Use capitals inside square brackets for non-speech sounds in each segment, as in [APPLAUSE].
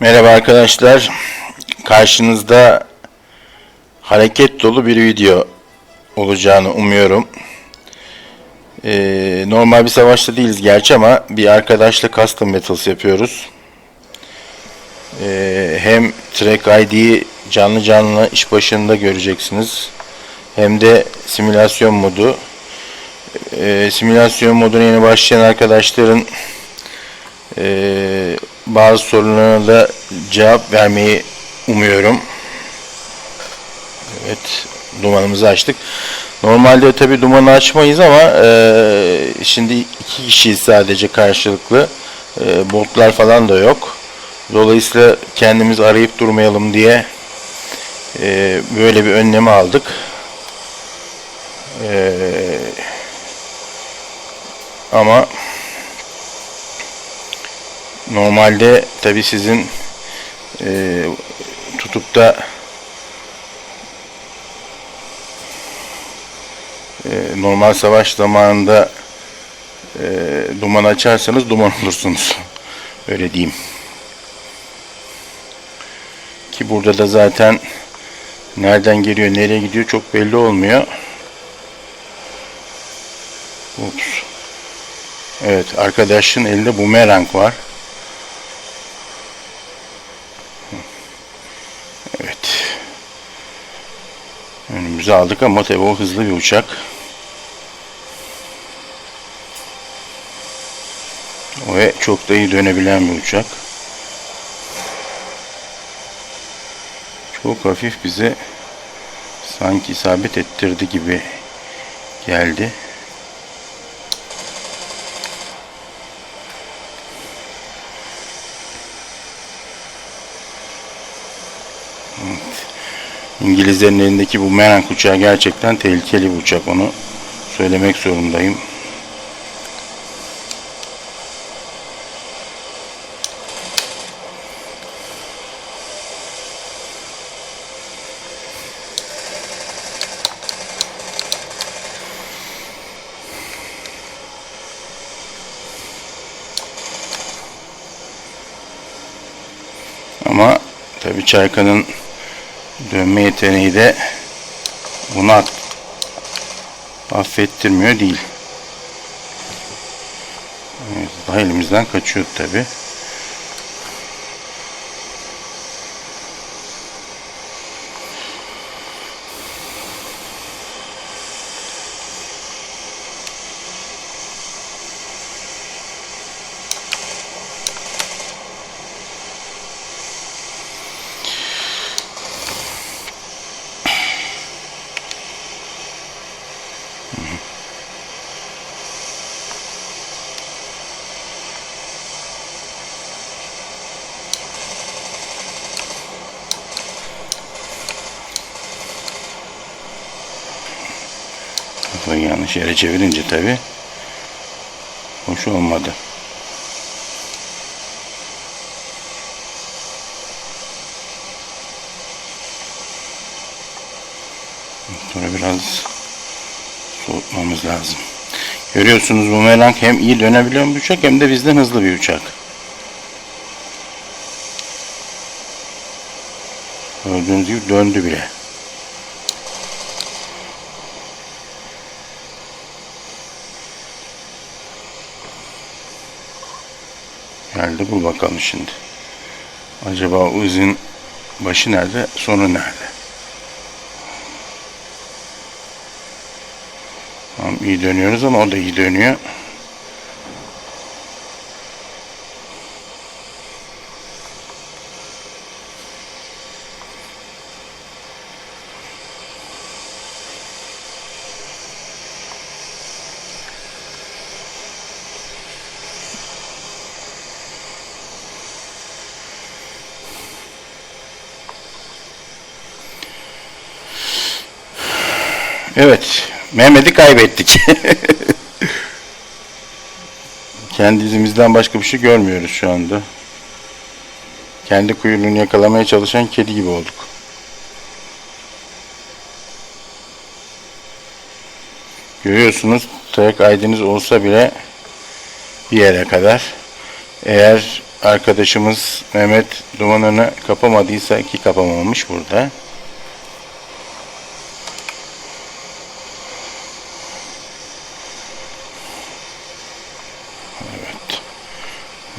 Merhaba arkadaşlar. Karşınızda hareket dolu bir video olacağını umuyorum. Ee, normal bir savaşta değiliz gerçi ama bir arkadaşla custom battles yapıyoruz. Ee, hem track ID'yi canlı canlı iş başında göreceksiniz. Hem de simülasyon modu. Ee, simülasyon moduna yeni başlayan arkadaşların ee, bazı sorularına da cevap vermeyi umuyorum. Evet, dumanımızı açtık. Normalde tabi dumanı açmayız ama e, şimdi iki kişiyiz sadece karşılıklı. E, botlar falan da yok. Dolayısıyla kendimiz arayıp durmayalım diye e, böyle bir önlemi aldık. E, ama Normalde tabi sizin e, tutup da e, normal savaş zamanında e, duman açarsanız duman [LAUGHS] olursunuz. Öyle diyeyim. Ki burada da zaten nereden geliyor, nereye gidiyor çok belli olmuyor. Ups. Evet, arkadaşın elinde bumerang var. Önümüze aldık ama tabii o hızlı bir uçak. Ve çok da iyi dönebilen bir uçak. Çok hafif bize sanki isabet ettirdi gibi geldi. İngilizlerin elindeki bu Merak uçağı gerçekten tehlikeli bir uçak onu söylemek zorundayım. Ama tabii Çayka'nın dönme yeteneği de bunu at- affettirmiyor değil. Evet, daha elimizden kaçıyor tabi. Yanlış yere çevirince tabi hoş olmadı. Sonra biraz soğutmamız lazım. Görüyorsunuz bu melank hem iyi dönebilen bir uçak hem de bizden hızlı bir uçak. Gördüğünüz gibi döndü bile. Geldi bul bakalım şimdi. Acaba o izin başı nerede, sonu nerede? Tamam iyi dönüyoruz ama o da iyi dönüyor. Evet, Mehmet'i kaybettik. [LAUGHS] Kendi izimizden başka bir şey görmüyoruz şu anda. Kendi kuyruğunu yakalamaya çalışan kedi gibi olduk. Görüyorsunuz, track ID'niz olsa bile bir yere kadar. Eğer arkadaşımız Mehmet dumanını kapamadıysa ki kapamamış burada.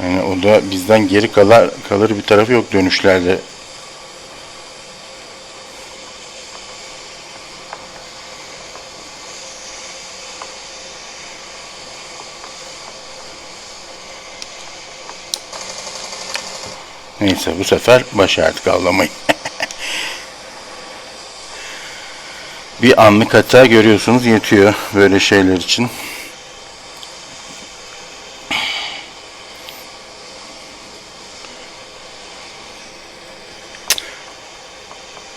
Yani o da bizden geri kalır, kalır bir tarafı yok dönüşlerde. Neyse bu sefer başardık avlamayı. [LAUGHS] bir anlık hata görüyorsunuz yetiyor böyle şeyler için.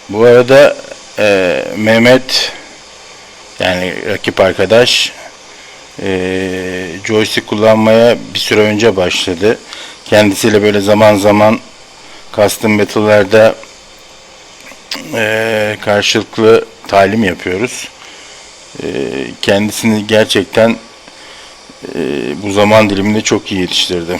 Bu arada e, Mehmet yani rakip arkadaş e, joystick kullanmaya bir süre önce başladı. Kendisiyle böyle zaman zaman custom battle'larda e, karşılıklı talim yapıyoruz. E, kendisini gerçekten e, bu zaman diliminde çok iyi yetiştirdi.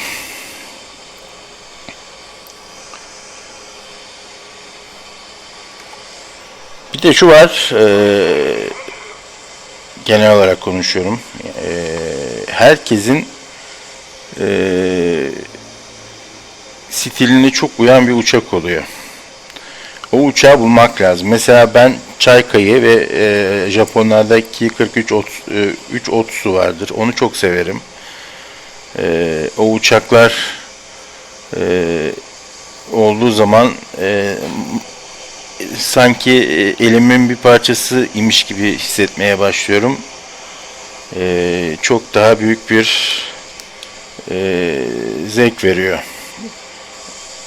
Bir de şu var, e, genel olarak konuşuyorum. E, herkesin e, stiline çok uyan bir uçak oluyor. O uçağı bulmak lazım. Mesela ben Çayka'yı ve e, Japonlardaki 43 ot, e, 3 Otsu vardır. Onu çok severim. E, o uçaklar e, olduğu zaman e, sanki e, elimin bir parçası imiş gibi hissetmeye başlıyorum. E, çok daha büyük bir e, zevk veriyor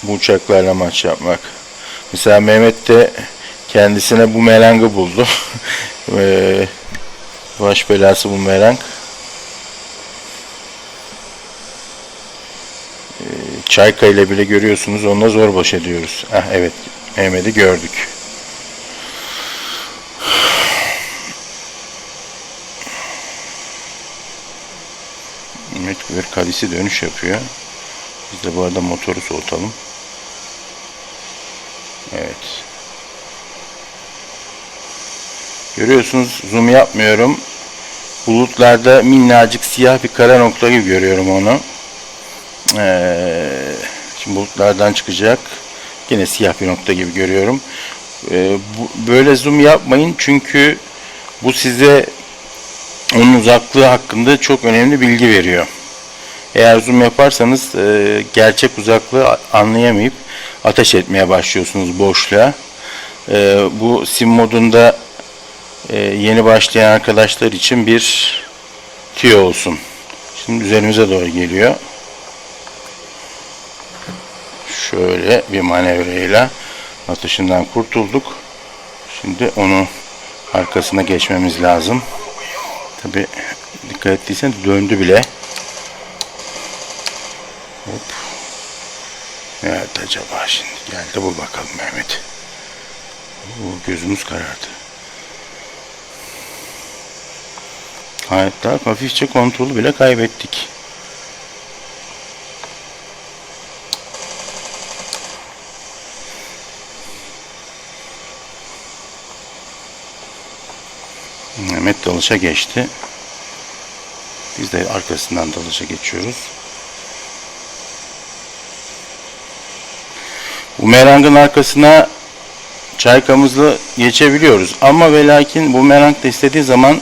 bu uçaklarla maç yapmak. Mesela Mehmet de kendisine bu merangı buldu. [LAUGHS] e, baş belası bu. E, Çayka ile bile görüyorsunuz onunla zor baş ediyoruz. Ah evet Mehmet'i gördük. Mehmet bir kalisi dönüş yapıyor. Biz de bu arada motoru soğutalım. Evet. Görüyorsunuz zoom yapmıyorum. Bulutlarda minnacık siyah bir kara nokta gibi görüyorum onu. Ee, şimdi bulutlardan çıkacak. Yine siyah bir nokta gibi görüyorum. Ee, bu, böyle zoom yapmayın çünkü bu size onun uzaklığı hakkında çok önemli bilgi veriyor. Eğer zoom yaparsanız e, gerçek uzaklığı anlayamayıp ateş etmeye başlıyorsunuz boşluğa. E, bu sim modunda e, yeni başlayan arkadaşlar için bir tüyo olsun. Şimdi üzerimize doğru geliyor. Şöyle bir manevreyle atışından kurtulduk. Şimdi onu arkasına geçmemiz lazım. Tabi dikkat ettiysen döndü bile. Hop. Nerede acaba şimdi? Gel de bul bakalım Mehmet. Oo, gözümüz karardı. Hatta hafifçe kontrolü bile kaybettik. Mehmet dalışa geçti. Biz de arkasından dalışa geçiyoruz. Bumerangın arkasına çaykamızla geçebiliyoruz. Ama ve lakin bumerang da istediği zaman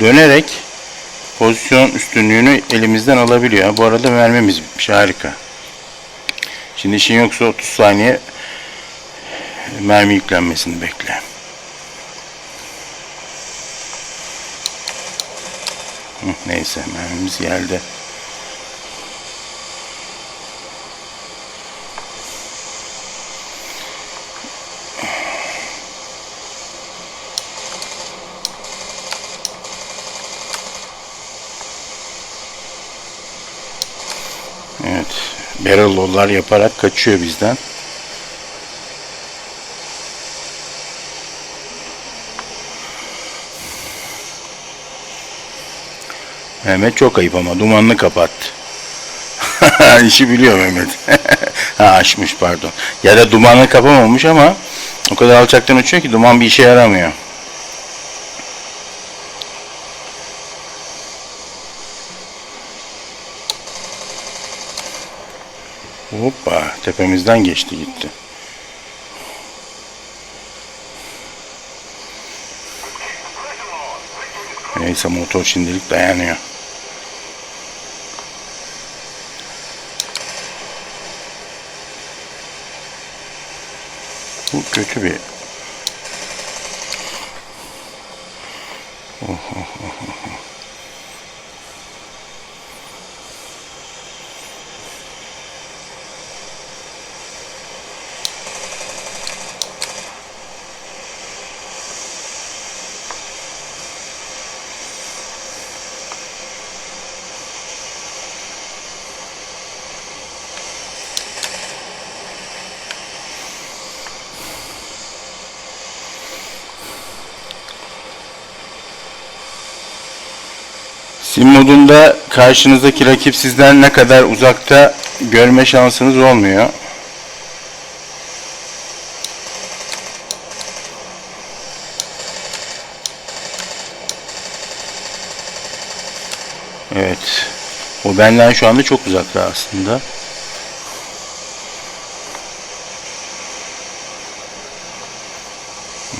dönerek pozisyon üstünlüğünü elimizden alabiliyor. Bu arada mermimiz bitmiş. Harika. Şimdi işin yoksa 30 saniye mermi yüklenmesini bekle. Neyse mermimiz geldi. Evet. Barrel roll'lar yaparak kaçıyor bizden. Mehmet çok ayıp ama dumanını kapattı. [LAUGHS] İşi biliyor Mehmet. [LAUGHS] ha açmış pardon. Ya da dumanı kapamamış ama o kadar alçaktan uçuyor ki duman bir işe yaramıyor. Hoppa tepemizden geçti gitti. Neyse motor şimdilik dayanıyor. Bu kötü bir Sim modunda karşınızdaki rakip sizden ne kadar uzakta görme şansınız olmuyor. Evet. O benden şu anda çok uzakta aslında.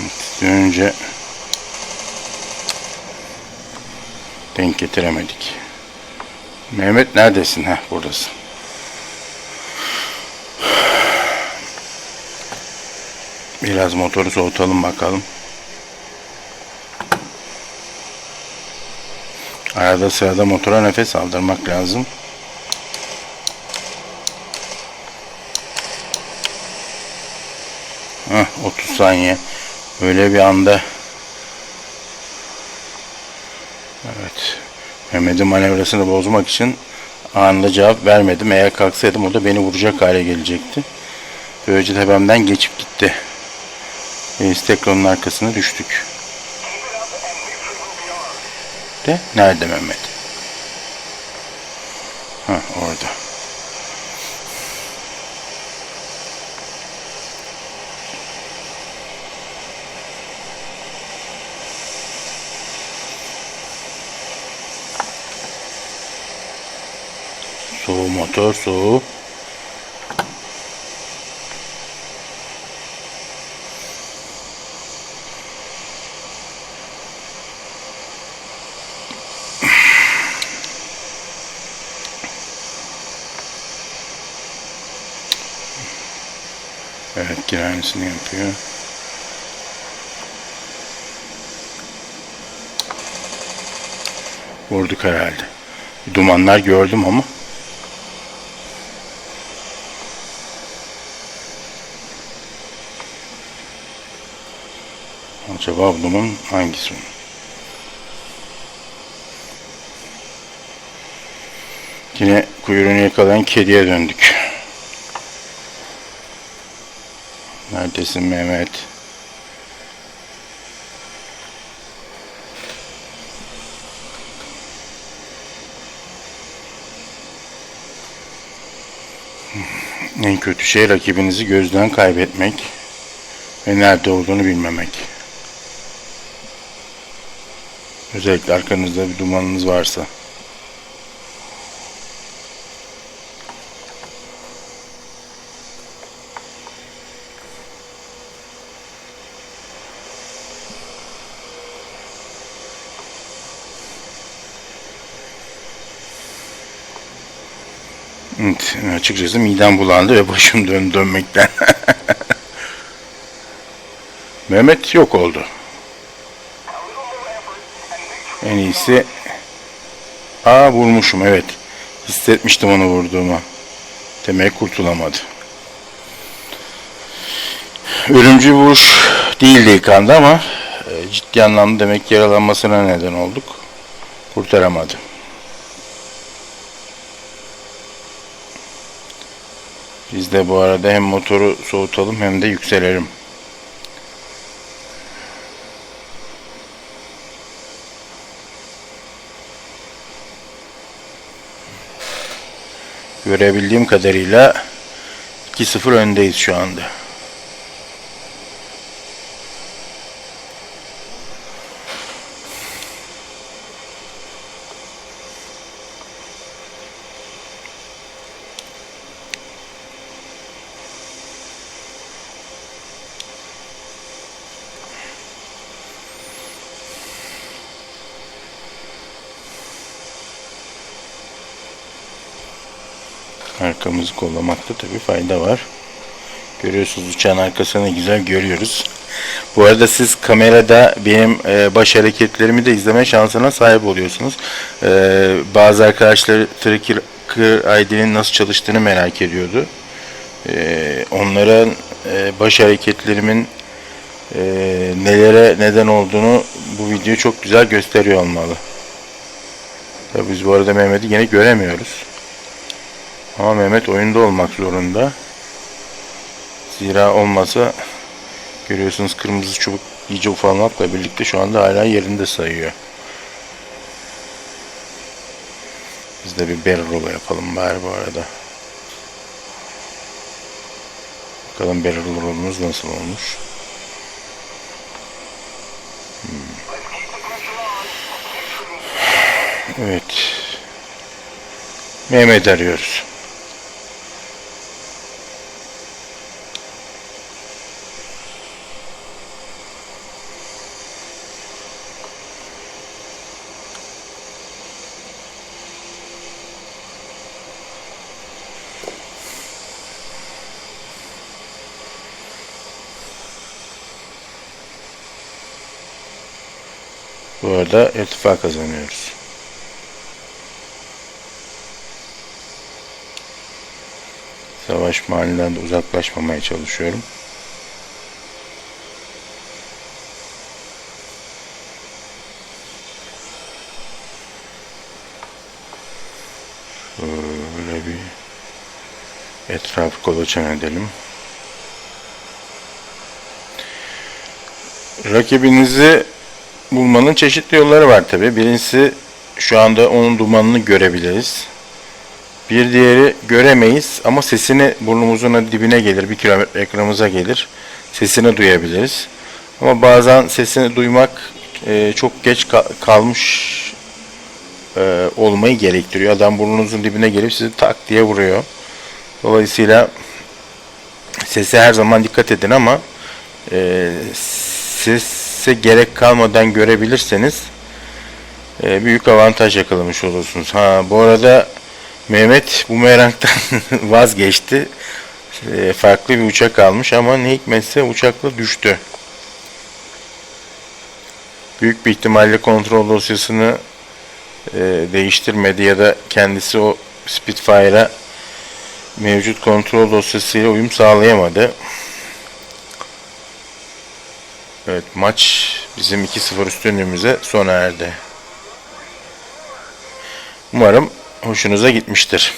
Evet, önce denk getiremedik. Mehmet neredesin? Heh buradasın. Biraz motoru soğutalım bakalım. Arada sırada motora nefes aldırmak lazım. Heh, 30 saniye. Öyle bir anda Evet. Mehmet'in manevrasını bozmak için anında cevap vermedim. Eğer kalksaydım o da beni vuracak hale gelecekti. Böylece tepemden geçip gitti. İstekronun arkasına düştük. De nerede Mehmet? Ha orada. Soğu motor soğu. Evet yine aynısını yapıyor. Vurduk herhalde. Dumanlar gördüm ama. Acaba bunun hangisi? Yine kuyruğunu yakalayan kediye döndük. Neredesin Mehmet? En kötü şey rakibinizi gözden kaybetmek ve nerede olduğunu bilmemek. Özellikle arkanızda bir dumanınız varsa. Evet, açıkçası midem bulandı ve başım döndü dönmekten. [LAUGHS] Mehmet yok oldu. En iyisi Aa vurmuşum evet. Hissetmiştim onu vurduğumu. Demek kurtulamadı. Ölümcül vuruş değildi ilk anda ama e, ciddi anlamda demek yaralanmasına neden olduk. Kurtaramadı. Biz de bu arada hem motoru soğutalım hem de yükselelim. Görebildiğim kadarıyla 2-0 öndeyiz şu anda. Arkamızı kollamakta tabii fayda var. Görüyorsunuz uçağın arkasını güzel görüyoruz. Bu arada siz kamerada benim e, baş hareketlerimi de izleme şansına sahip oluyorsunuz. E, bazı arkadaşlar Tracker ID'nin nasıl çalıştığını merak ediyordu. E, onların e, baş hareketlerimin e, nelere neden olduğunu bu video çok güzel gösteriyor olmalı. Tabii biz bu arada Mehmet'i yine göremiyoruz. Ama Mehmet oyunda olmak zorunda. Zira olmasa görüyorsunuz kırmızı çubuk iyice ufalmakla birlikte şu anda hala yerinde sayıyor. Biz de bir barrel roll yapalım bari bu arada. Bakalım barrel roll'umuz nasıl olmuş. Hmm. Evet. Mehmet arıyoruz. Bu arada irtifa kazanıyoruz. Savaş mahallinden de uzaklaşmamaya çalışıyorum. Şöyle bir etrafı kolaçan edelim. Rakibinizi bulmanın çeşitli yolları var tabi. Birincisi şu anda onun dumanını görebiliriz. Bir diğeri göremeyiz ama sesini burnumuzun dibine gelir, bir kilometre ekranımıza gelir. Sesini duyabiliriz. Ama bazen sesini duymak e, çok geç ka- kalmış e, olmayı gerektiriyor. Adam burnunuzun dibine gelip sizi tak diye vuruyor. Dolayısıyla sese her zaman dikkat edin ama e, sese gerek kalmadan görebilirseniz e, büyük avantaj yakalamış olursunuz. Ha bu arada Mehmet bu meraktan [LAUGHS] vazgeçti. E, farklı bir uçak almış ama ne hikmetse uçakla düştü. Büyük bir ihtimalle kontrol dosyasını e, değiştirmedi ya da kendisi o Spitfire'a mevcut kontrol dosyasıyla uyum sağlayamadı. Evet maç bizim 2-0 üstünlüğümüze sona erdi. Umarım hoşunuza gitmiştir.